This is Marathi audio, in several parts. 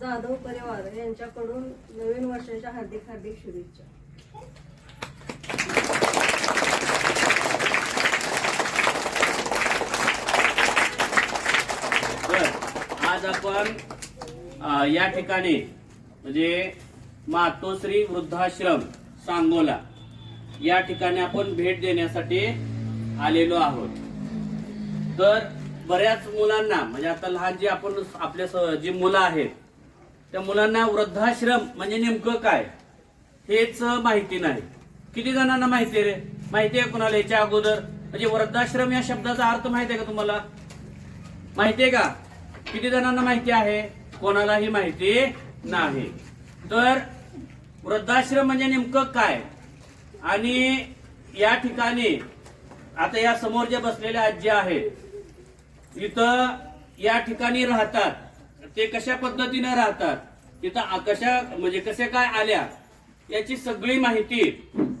जाधव परिवार यांच्याकडून नवीन वर्षाच्या हार्दिक हार्दिक शुभेच्छा. तर आज आपण या ठिकाणी म्हणजे मातोश्री वृद्धाश्रम सांगोला या ठिकाणी आपण भेट देण्यासाठी आलेलो आहोत. तर बऱ्याच मुलांना म्हणजे आता लहान जे आपण आपल्या जी मुलं आहेत त्या मुलांना वृद्धाश्रम म्हणजे नेमकं काय? हेच माहिती नाही. किती जणांना माहिती आहे रे? माहिती आहे कुणाला? याच्या अगोदर. म्हणजे वृद्धाश्रम या शब्दाचा अर्थ माहिती आहे का तुम्हाला? माहिती आहे का? किती जणांना माहिती आहे? कोणालाही माहिती नाही. तर वृद्धाश्रम म्हणजे नेमकं काय? आणि या ठिकाणी आता या समोर जे बसलेले आजी आहेत इथं या ठिकाणी राहतात. ते कशा पद्धतीने राहतात? तिथं कशा म्हणजे कसे काय आल्या? याची सगळी माहिती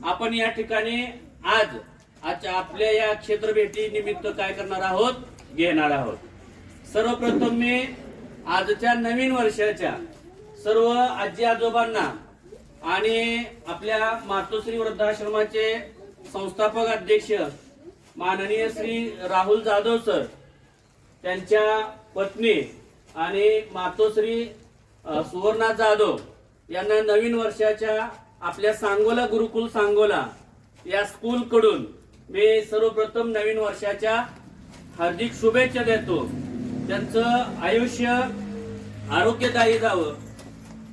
आपण या ठिकाणी आज आजच्या आपल्या या क्षेत्र भेटी निमित्त काय करणार आहोत? घेणार आहोत. सर्वप्रथम मी आजच्या नवीन वर्षाच्या सर्व आजी आजोबांना आणि आपल्या मातोश्री वृद्धाश्रमाचे संस्थापक अध्यक्ष माननीय श्री राहुल जाधव सर त्यांच्या पत्नी आणि मातोश्री सुवर्णा जाधव यांना नवीन वर्षाच्या आपल्या सांगोला गुरुकुल सांगोला या स्कूल कडून मी सर्वप्रथम नवीन वर्षाच्या हार्दिक शुभेच्छा देतो. त्यांचं आयुष्य आरोग्यदायी जावं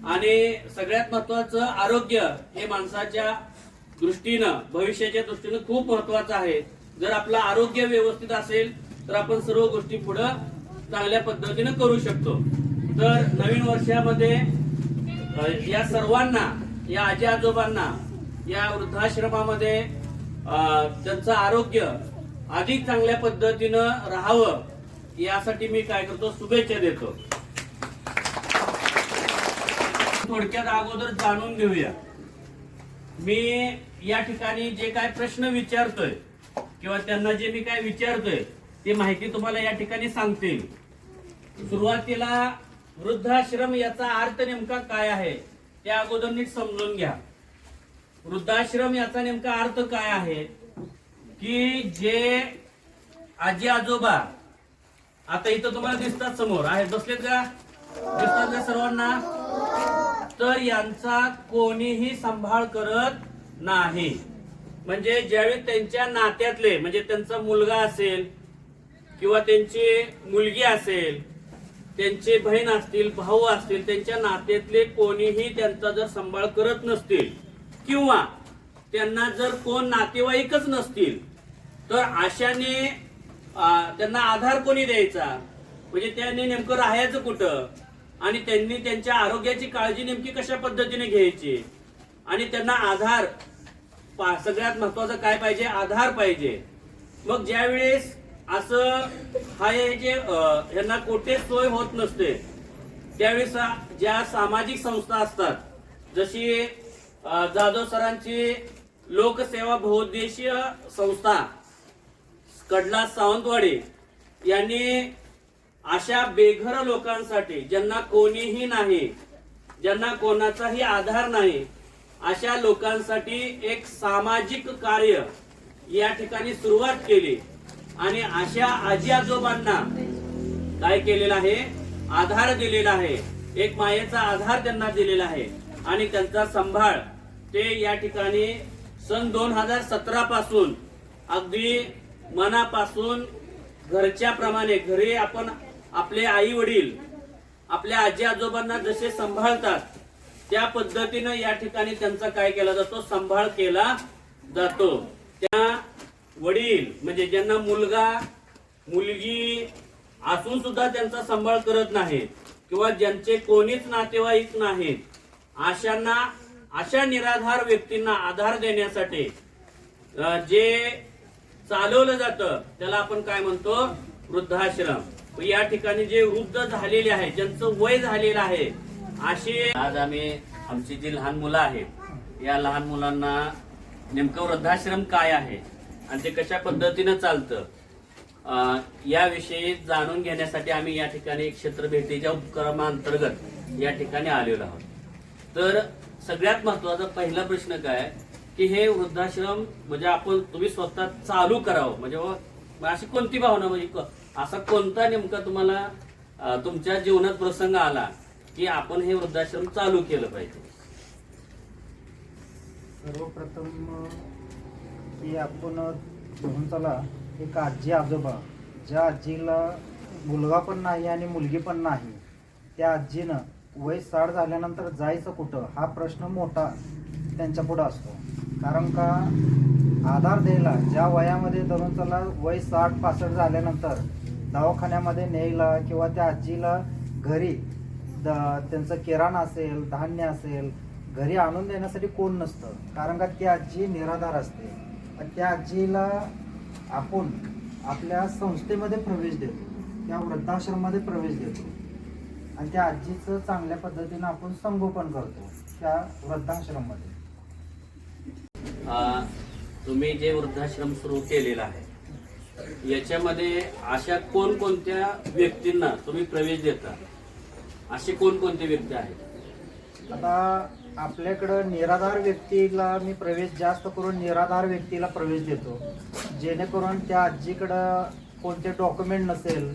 आणि सगळ्यात महत्वाचं आरोग्य हे माणसाच्या दृष्टीनं भविष्याच्या दृष्टीनं खूप महत्वाचं आहे. जर आपलं आरोग्य व्यवस्थित असेल तर आपण सर्व गोष्टी पुढं चांगल्या पद्धतीनं करू शकतो. तर नवीन वर्षामध्ये या सर्वांना या आजी आजोबांना या वृद्धाश्रमामध्ये त्यांचं आरोग्य अधिक चांगल्या पद्धतीनं राहावं यासाठी मी काय करतो शुभेच्छा देतो. थोडक्यात अगोदर जाणून घेऊया. मी या ठिकाणी जे काय प्रश्न विचारतोय किंवा त्यांना जे मी काय विचारतोय ती माहिती तुम्हाला या ठिकाणी सांगतील सुरुवातीला वृद्धाश्रम याचा अर्थ नेमका काय आहे ते अगोदर नीट समजून घ्या. वृद्धाश्रम याचा नेमका अर्थ काय आहे की जे आजी आजोबा आता इथं तुम्हाला दिसतात समोर आहेत बसलेत का? दिसतात का सर्वांना? तर यांचा कोणीही सांभाळ करत नाही. म्हणजे ज्यावेळी त्यांच्या नात्यातले म्हणजे त्यांचा मुलगा असेल किंवा त्यांची मुलगी असेल त्यांचे बहीण असतील भाऊ असतील त्यांच्या नात्यातले कोणीही त्यांचा जर सांभाळ करत नसतील किंवा त्यांना जर कोण नातेवाईकच नसतील तर अशाने त्यांना आधार कोणी द्यायचा? म्हणजे त्यांनी नेमकं राहायचं कुठं? आणि त्यांनी त्यांच्या आरोग्याची काळजी नेमकी कशा पद्धतीने घ्यायची? आणि त्यांना आधार पा- सगळ्यात महत्वाचं काय पाहिजे? आधार पाहिजे. मग ज्यावेळेस असं हा हे जे यांना कोठे सोय होत नसते त्यावेळेस ज्या सामाजिक संस्था असतात जशी जाधव सरांची लोकसेवा बहुद्देशीय संस्था कडला सावंतवाडी यांनी अशा बेघर लोकांसाठी ज्यांना कोणीही नाही ज्यांना कोणाचाही आधार नाही अशा लोकांसाठी एक सामाजिक कार्य या ठिकाणी सुरुवात केली. आणि अशा आजी आजोबांना काय केलेलं आहे? आधार दिलेला आहे. एक मायेचा आधार त्यांना दिलेला आहे. आणि त्यांचा सांभाळ ते या ठिकाणी सन दोन हजार सतरा पासून अगदी मनापासून घरच्या प्रमाणे घरी आपण आपले आई वडील आपल्या आजी आजोबांना जसे सांभाळतात त्या पद्धतीनं या ठिकाणी त्यांचा काय केला जातो? सांभाळ केला जातो. त्या वडील म्हणजे ज्यांना मुलगा मुलगी असून सुद्धा त्यांचा सांभाळ करत नाहीत किंवा ज्यांचे कोणीच नातेवाईक नाहीत अशांना अशा निराधार व्यक्तींना आधार देण्यासाठी जे चालवलं जातं त्याला आपण काय म्हणतो? वृद्धाश्रम. या ठिकाणी जे वृद्ध झालेले आहे ज्यांचं वय झालेलं आहे अशी आज आम्ही आमची जी लहान मुलं आहेत या लहान मुलांना नेमकं वृद्धाश्रम काय आहे? आणि ते कशा पद्धतीनं चालतं? याविषयी जाणून घेण्यासाठी आम्ही या ठिकाणी क्षेत्र भेटीच्या उपक्रमांतर्गत या ठिकाणी आलेलो आहोत. तर सगळ्यात महत्त्वाचा पहिला प्रश्न काय? की हे वृद्धाश्रम म्हणजे आपण तुम्ही स्वतः चालू करावं. म्हणजे हो, अशी कोणती भावना? म्हणजे असा कोणता नेमका तुम्हाला तुमच्या जीवनात प्रसंग आला की आपण हे वृद्धाश्रम चालू केलं पाहिजे? सर्वप्रथम की आपण घेऊन चला. एक आजी आजोबा. ज्या आजीला मुलगा पण नाही आणि मुलगी पण नाही त्या आजीनं वय साठ झाल्यानंतर जायचं कुठं? हा प्रश्न मोठा त्यांच्या पुढं असतो. कारण का? आधार द्यायला. ज्या वयामध्ये धरून चला वय साठ पासष्ट झाल्यानंतर दवाखान्यामध्ये न्यायला किंवा त्या आजीला घरी द त्यांचं किराणा असेल धान्य असेल घरी आणून देण्यासाठी कोण नसतं? कारण का ती आजी निराधार असते. त्या आजीला आपण आपल्या संस्थेमध्ये प्रवेश देतो. त्या वृद्धाश्रममध्ये प्रवेश देतो. आणि त्या आजीचं चांगल्या पद्धतीनं आपण संगोपन करतो त्या वृद्धाश्रममध्ये. तुम्ही जे वृद्धाश्रम सुरू केलेला आहे याच्यामध्ये अशा कोणकोणत्या व्यक्तींना तुम्ही प्रवेश देता? असे कोणकोणते व्यक्ती आहेत? आता आपल्याकडं निराधार व्यक्तीला मी प्रवेश जास्त करून निराधार व्यक्तीला प्रवेश देतो. जेणेकरून त्या आजीकडं कोणते डॉक्युमेंट नसेल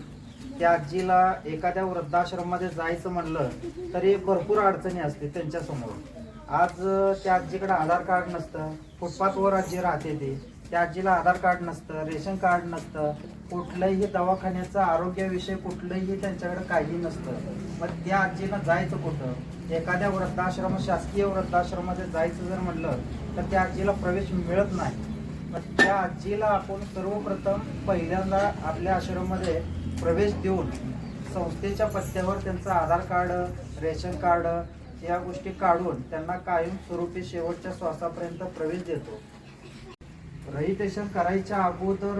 त्या आजीला एखाद्या वृद्धाश्रममध्ये जायचं म्हणलं तरी भरपूर अडचणी असते त्यांच्यासमोर. आज त्या आजीकडं आधार कार्ड नसतं फुटपाथवर आजी राहते ती. त्या आजीला आधार कार्ड नसतं रेशन कार्ड नसतं कुठलंही दवाखान्याचं आरोग्याविषयी कुठलंही त्यांच्याकडे काही नसतं. मग त्या आजीला जायचं कुठं? एखाद्या वृद्धाश्रम शासकीय वृद्धाश्रमामध्ये जायचं जर म्हणलं तर त्या आजीला प्रवेश मिळत नाही. मग त्या आजीला आपण सर्वप्रथम पहिल्यांदा आपल्या आश्रममध्ये प्रवेश देऊन संस्थेच्या पत्त्यावर त्यांचं आधार कार्ड रेशन कार्ड या गोष्टी काढून त्यांना कायम स्वरूपी शेवटच्या श्वासापर्यंत प्रवेश देतो. रजिस्ट्रेशन करायच्या अगोदर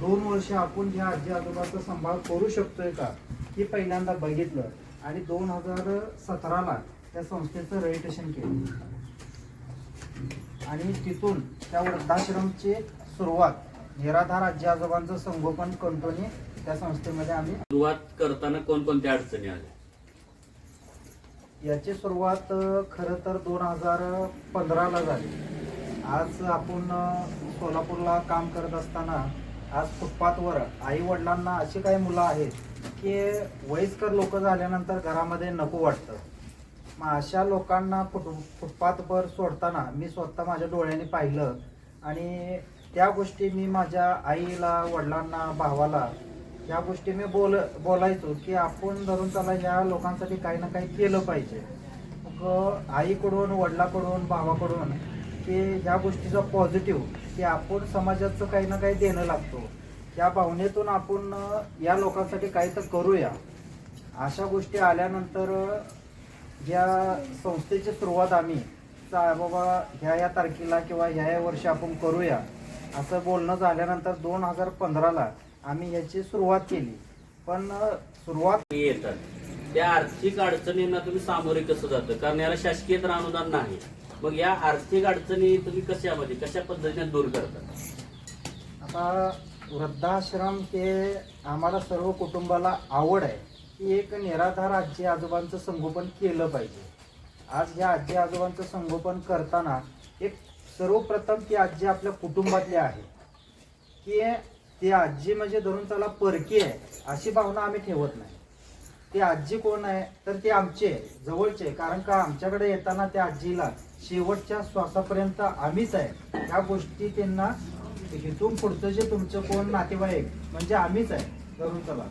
दोन वर्ष आपण ह्या आजी आजोबाचा सांभाळ करू शकतोय का? हे पहिल्यांदा बघितलं. आणि दोन हजार सतराला त्या संस्थेचं रजिस्ट्रेशन केलं. आणि तिथून त्या वृद्धाश्रमची सुरुवात निराधार आजी आजोबांचं संगोपन कंटोनी त्या संस्थेमध्ये आम्ही सुरुवात करताना कोणकोणत्या अडचणी आल्या? याची सुरुवात खरं तर दोन हजार पंधराला झाली. आज आपण सोलापूरला काम करत असताना आज फुटपाथवर आई वडिलांना अशी काही मुलं आहेत की वयस्कर लोक झाल्यानंतर घरामध्ये नको वाटतं. मग अशा लोकांना फुट फुटपाथवर सोडताना मी स्वतः माझ्या डोळ्याने पाहिलं आणि त्या गोष्टी मी माझ्या आईला वडिलांना भावाला या गोष्टी मी बोल बोलायचो की आपण धरून चला या लोकांसाठी काही ना काही केलं पाहिजे. मग आईकडून वडिलाकडून भावाकडून की ह्या गोष्टीचा पॉझिटिव्ह की आपण समाजाचं काही ना काही देणं लागतो. त्या भावनेतून आपण या लोकांसाठी काही तर करूया. अशा गोष्टी आल्यानंतर ज्या संस्थेची सुरुवात आम्ही बाबा ह्या या तारखेला किंवा ह्या या वर्षी आपण करूया असं बोलणं झाल्यानंतर दोन हजार पंधराला आम्ही याची सुरुवात केली. पण सुरुवात येतात त्या आर्थिक अडचणींना तुम्ही सामोरे कसं जातं? कारण याला शासकीय तर अनुदान नाही. मग या आर्थिक अडचणी तुम्ही कशामध्ये म्हणजे कशा पद्धतीने दूर करता? आता वृद्धाश्रम हे आम्हाला सर्व कुटुंबाला आवड आहे. की एक निराधार आजी आजोबांचं संगोपन केलं पाहिजे. आज या आजी आजोबांचं संगोपन करताना एक सर्वप्रथम ती आजी आपल्या कुटुंबातली आहे. की ती आजी म्हणजे धरून त्याला परकी आहे अशी भावना आम्ही ठेवत नाही. ती आजी कोण आहे? तर ती आमचे आहे, जवळचे आहे. कारण का? आमच्याकडे येताना त्या आजीला शेवटच्या श्वासापर्यंत आम्हीच आहे. या गोष्टी त्यांना इथून पुढचं जे तुमचं कोण नातेवाईक म्हणजे आम्हीच आहे धरून चला.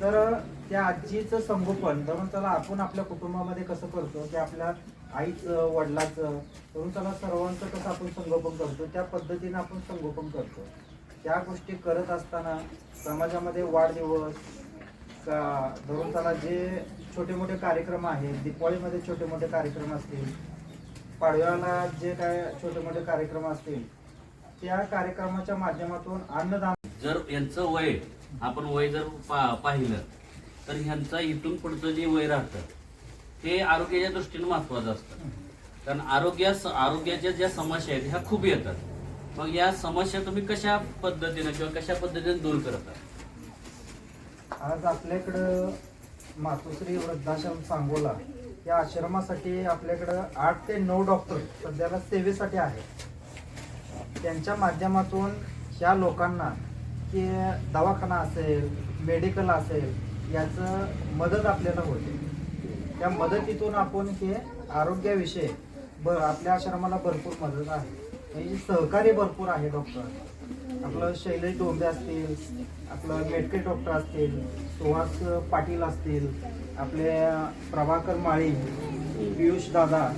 तर त्या आजीचं संगोपन धरून चला आपण आपल्या कुटुंबामध्ये कसं करतो की आपल्या आईचं वडिलाचं धरून चला सर्वांचं कसं आपण संगोपन करतो त्या पद्धतीनं आपण संगोपन करतो. त्या गोष्टी करत असताना समाजामध्ये वाढदिवस का धरून चला जे छोटे मोठे कार्यक्रम आहेत दिवाळीमध्ये छोटे मोठे कार्यक्रम असतील पाडव्याला जे काय छोटे मोठे कार्यक्रम असतील त्या कार्यक्रमाच्या माध्यमातून अन्नदान जर यांचं वय आपण वय जर पा- पाहिलं तर ह्यांचं इथून पुढचं जे वय राहतं ते आरोग्याच्या दृष्टीने महत्वाचं असतं. कारण आरोग्यास आरोग्याच्या ज्या समस्या आहेत ह्या खूप येतात. मग या समस्या तुम्ही कशा पद्धतीने किंवा कशा पद्धतीने दूर करता? आज आपल्याकडं मातोश्री वृद्धाश्रम सांगोला या आश्रमासाठी आपल्याकडं आठ ते नऊ डॉक्टर सध्याला सेवेसाठी आहेत. त्यांच्या माध्यमातून ह्या लोकांना की दवाखाना असेल मेडिकल असेल याचं मदत आपल्याला होते. त्या मदतीतून आपण हे आरोग्याविषयी ब आपल्या आश्रमाला भरपूर मदत आहे. म्हणजे सहकार्य भरपूर आहे डॉक्टर. आपलं शैलेश डोंबे असतील आपलं मेडके डॉक्टर असतील सुहास पाटील असतील आपले प्रभाकर माळी पियुष दादा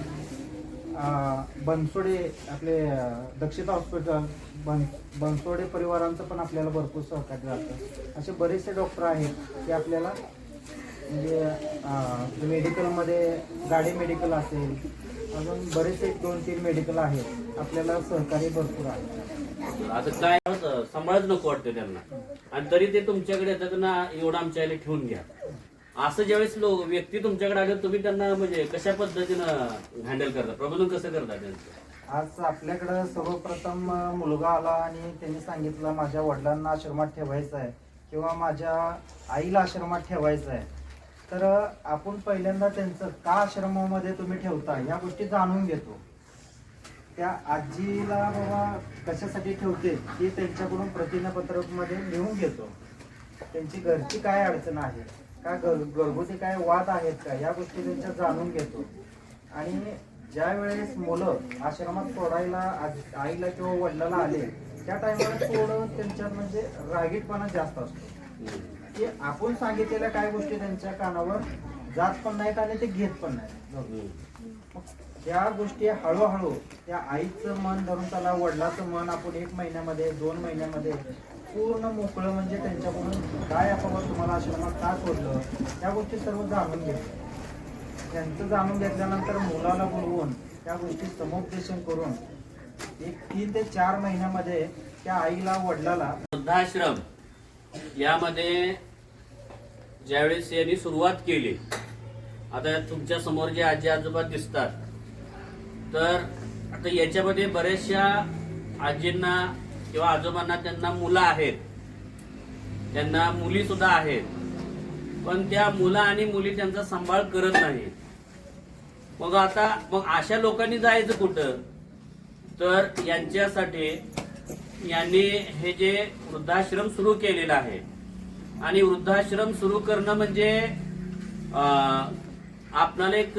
बनसोडे आपले दक्षिता हॉस्पिटल बन बनसोडे परिवारांचं पण आपल्याला भरपूर सहकार्य राहतं असे बरेचसे डॉक्टर आहेत ते आपल्याला म्हणजे मेडिकलमध्ये गाडी मेडिकल असेल अजून बरेचसे दोन तीन मेडिकल आहेत. आपल्याला सहकार्य भरपूर आहे. आता काय होतं, सांभाळच नको वाटतं त्यांना. आणि तरी ते तुमच्याकडे येतात ना एवढं आमच्या आईला ठेवून घ्या. असं ज्यावेळेस लोक व्यक्ती तुमच्याकडे आले तुम्ही त्यांना म्हणजे कशा पद्धतीनं हँडल करता? प्रबोधन कसं करता त्यांचं? आज आपल्याकडं सर्वप्रथम अं, मुलगा आला आणि त्यांनी सांगितलं माझ्या वडिलांना आश्रमात ठेवायचं आहे किंवा माझ्या आईला आश्रमात ठेवायचं आहे. तर अं, आपण पहिल्यांदा त्यांचं का आश्रमामध्ये तुम्ही ठेवता या गोष्टी जाणून घेतो. त्या आजीला बाबा कशासाठी ठेवते हे त्यांच्याकडून प्रतिज्ञापत्रकमध्ये लिहून घेतो. त्यांची घरची काय अडचण आहे? का घर घरगुती काय वाद आहेत का? या गोष्टी त्यांच्या जाणून घेतो. आणि ज्या वेळेस मुलं आश्रमात सोडायला आईला किंवा वडिलाला आले त्या टायमाला थोडं त्यांच्यात म्हणजे रागीटपणा जास्त असतो. की आपण सांगितलेल्या काय गोष्टी त्यांच्या कानावर जात पण नाहीत आणि ते घेत पण नाहीत. त्या गोष्टी हळूहळू त्या आईचं मन धरून त्याला वडिलाचं मन आपण एक महिन्यामध्ये दोन महिन्यामध्ये पूर्ण मोकळं म्हणजे त्यांच्याकडून काय आपण तुम्हाला आश्रमात का सोडलं त्या गोष्टी सर्व जाणून घेतो त्यांचं जाणून घेतल्यानंतर मुलाला बोलवून त्या गोष्टी समुपदेशन करून एक तीन ते चार महिन्यामध्ये त्या आईला वडिलाला वृद्धाश्रम यामध्ये ज्यावेळेस यांनी सुरुवात केली आता तुमच्यासमोर जे आजी आजोबा दिसतात तर आता याच्यामध्ये बऱ्याचशा आजींना किंवा आजोबांना त्यांना मुलं आहेत. त्यांना मुली सुद्धा आहेत. पण त्या मुलं आणि मुली त्यांचा सांभाळ करत नाही मग आता मग अशा लोकांनी जायचं कुठं? तर यांच्यासाठी यांनी हे जे वृद्धाश्रम सुरू केलेलं आहे. आणि वृद्धाश्रम सुरू करणं म्हणजे आपणाला एक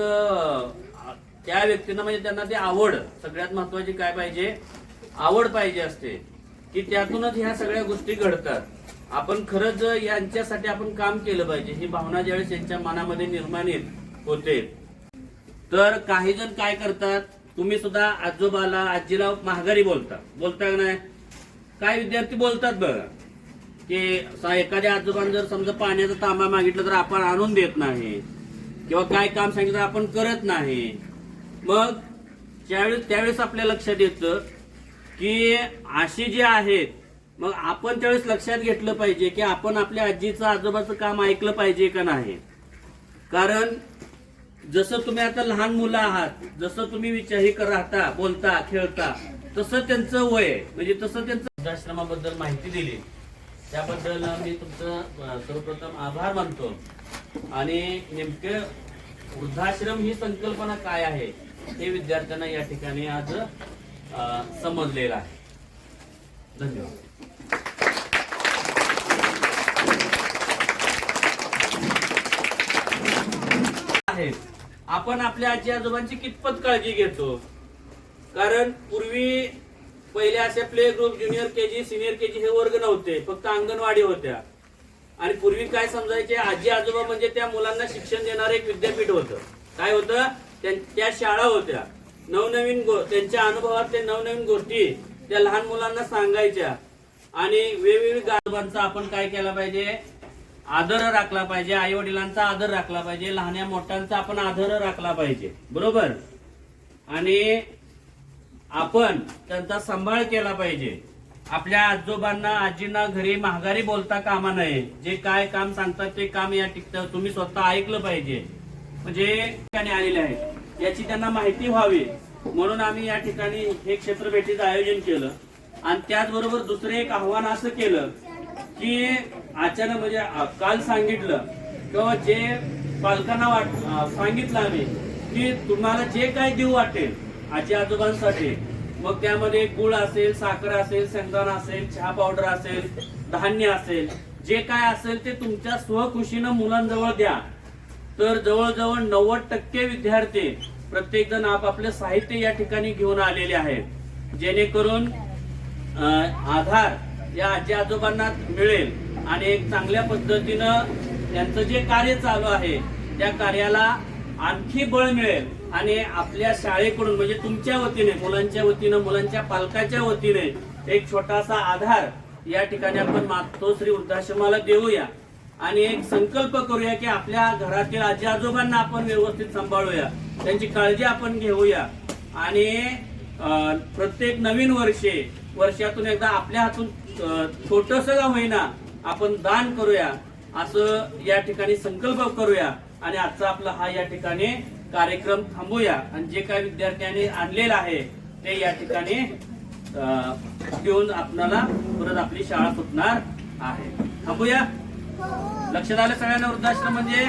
त्या व्यक्तींना म्हणजे त्यांना ती आवड सगळ्यात महत्वाची काय पाहिजे? आवड पाहिजे असते. की त्यातूनच ह्या सगळ्या गोष्टी घडतात. आपण खरंच यांच्यासाठी आपण काम केलं पाहिजे. ही भावना ज्यावेळेस यांच्या मनामध्ये निर्माण येत होते. तर काही जण काय करतात? तुम्ही सुद्धा आजोबाला आजीला महागारी बोलता. बोलता का नाही? काय विद्यार्थी बोलतात बघा. की एखाद्या आजोबाने जर समजा पाण्याचा तांबा मागितलं तर आपण आणून देत नाही. किंवा काय काम सांगितलं तर आपण करत नाही. मग त्यावेळेस त्यावेळेस आपल्या लक्षात येतं की अशी जी आहेत मग आपण त्यावेळेस लक्षात घेतलं पाहिजे की आपण आपल्या आजीचं आजोबाचं काम ऐकलं पाहिजे का नाही? कारण जसं तुम्ही आता लहान मुलं आहात जसं तुम्ही विचार राहता बोलता खेळता तसं त्यांचं वय म्हणजे तसं त्यांचं वृद्धाश्रमाबद्दल माहिती दिली. त्याबद्दल मी तुमचं सर्वप्रथम आभार मानतो. आणि नेमकं वृद्धाश्रम ही संकल्पना काय आहे? हे विद्यार्थ्यांना या ठिकाणी आज समजलेलं आहे. धन्यवाद. आपण आपल्या आजी आजोबांची कितपत काळजी घेतो? कारण पूर्वी पहिले असे play group junior K G senior K G हे वर्ग नव्हते. फक्त अंगणवाडी होत्या. आणि पूर्वी काय समजायचे? आजी आजोबा म्हणजे त्या मुलांना शिक्षण देणारं एक विद्यापीठ होतं. काय होतं? त्या शाळा होत्या. नवनवीन त्यांच्या अनुभवात ते नवनवीन गोष्टी त्या लहान मुलांना सांगायच्या. आणि वेगवेगळ्या आजोबांचा आपण काय केला पाहिजे? आदर राखला पाहिजे. आई वडिलांचा आदर राखला पाहिजे. लहान्या मोठ्यांचा आपण आदर राखला पाहिजे. बरोबर? आणि आपण त्यांचा सांभाळ केला पाहिजे. आपल्या आजोबांना आजींना घरी महागारी बोलता कामा नये. जे काय काम सांगतात ते काम या ठिकाणी तुम्ही स्वतः ऐकलं पाहिजे. म्हणजे ठिकाणी आलेले आहेत. याची त्यांना माहिती व्हावी. म्हणून आम्ही या ठिकाणी हे क्षेत्र भेटीचं आयोजन केलं. आणि त्याचबरोबर दुसरं एक आव्हान असं केलं की अचानक म्हणजे काल सांगितलं किंवा जे पालकांना वाट सांगितलं आम्ही की तुम्हाला जे काय देऊ वाटेल आजी आजोबांसाठी मग त्यामध्ये गुळ असेल साखर असेल शेंगदाणा असेल चहा पावडर असेल धान्य असेल जे काय असेल ते तुमच्या स्वखुशीनं मुलांजवळ द्या. तर जवळजवळ नव्वद टक्के विद्यार्थी प्रत्येक जण आपापले साहित्य या ठिकाणी घेऊन आलेले आहेत. जेणेकरून आधार या आजी आजोबांना मिळेल आणि एक चांगल्या पद्धतीनं त्यांचं जे कार्य चालू आहे त्या कार्याला आणखी बळ मिळेल आणि आपल्या शाळेकडून म्हणजे तुमच्या वतीने मुलांच्या वतीनं मुलांच्या पालकाच्या वतीने एक छोटासा आधार या ठिकाणी आपण मागतो. श्री वृद्धाश्रमाला देऊया. आणि एक संकल्प करूया की आपल्या घरातील आजी आजोबांना आपण व्यवस्थित सांभाळूया. त्यांची काळजी आपण घेऊया. आणि प्रत्येक नवीन वर्षे वर्षातून एकदा आपल्या हातून छोटस का होईना आपण दान करूया. असं या ठिकाणी संकल्प करूया. आणि आजचा आपला हा या ठिकाणी कार्यक्रम थांबूया. आणि जे काही विद्यार्थ्यांनी आणलेलं आहे ते या ठिकाणी घेऊन आपल्याला परत आपली शाळा सुटणार आहे. थांबूया. लक्षात आलं सगळ्यांना वृद्धाश्रम म्हणजे?